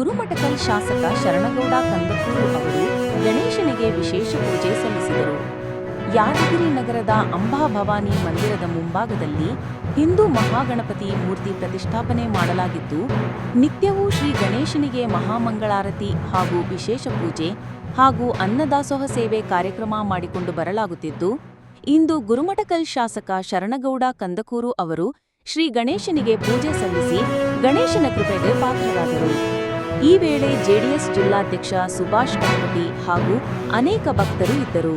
ಗುರುಮಠಕಲ್ ಶಾಸಕ ಶರಣಗೌಡ ಕಂದಕೂರು ಅವರು ಗಣೇಶನಿಗೆ ವಿಶೇಷ ಪೂಜೆ ಸಲ್ಲಿಸಿದರು. ಯಾದಗಿರಿ ನಗರದ ಅಂಬಾಭವಾನಿ ಮಂದಿರದ ಮುಂಭಾಗದಲ್ಲಿ ಹಿಂದೂ ಮಹಾಗಣಪತಿ ಮೂರ್ತಿ ಪ್ರತಿಷ್ಠಾಪನೆ ಮಾಡಲಾಗಿದ್ದು, ನಿತ್ಯವೂ ಶ್ರೀ ಗಣೇಶನಿಗೆ ಮಹಾಮಂಗಳಾರತಿ ಹಾಗೂ ವಿಶೇಷ ಪೂಜೆ ಹಾಗೂ ಅನ್ನದಾಸೋಹ ಸೇವೆ ಕಾರ್ಯಕ್ರಮ ಮಾಡಿಕೊಂಡು ಬರಲಾಗುತ್ತಿದ್ದು, ಇಂದು ಗುರುಮಠಕಲ್ ಶಾಸಕ ಶರಣಗೌಡ ಕಂದಕೂರು ಅವರು ಶ್ರೀ ಗಣೇಶನಿಗೆ ಪೂಜೆ ಸಲ್ಲಿಸಿ ಗಣೇಶನ ಕೃಪೆಗೆ ಪಾತ್ರರಾದರು. ಈ ವೇಳೆ ಜೆಡಿಎಸ್ ಜಿಲ್ಲಾಧ್ಯಕ್ಷ ಸುಭಾಷ್ ಕಣಪತಿ ಹಾಗೂ ಅನೇಕ ಭಕ್ತರು ಇದ್ದರು.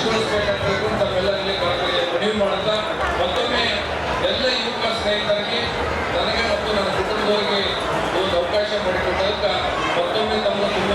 ಖುಷಿಗೊಳಿಸಬೇಕಂತಕ್ಕೂ ತಮ್ಮೆಲ್ಲರಲ್ಲಿ ಬರಬೇಡಿ ಮನವಿ ಮಾಡ್ತಾ ಮತ್ತೊಮ್ಮೆ ಎಲ್ಲ ಯುವಕ ಸ್ನೇಹಿತರಿಗೆ ನನಗೆ ಮತ್ತು ನನ್ನ ಕುಟುಂಬದವರಿಗೆ ಒಂದು ಅವಕಾಶ ಮಾಡಿಕೊಟ್ಟದಕ್ಕೆ ಮತ್ತೊಮ್ಮೆ ತಮ್ಮ ತುಂಬ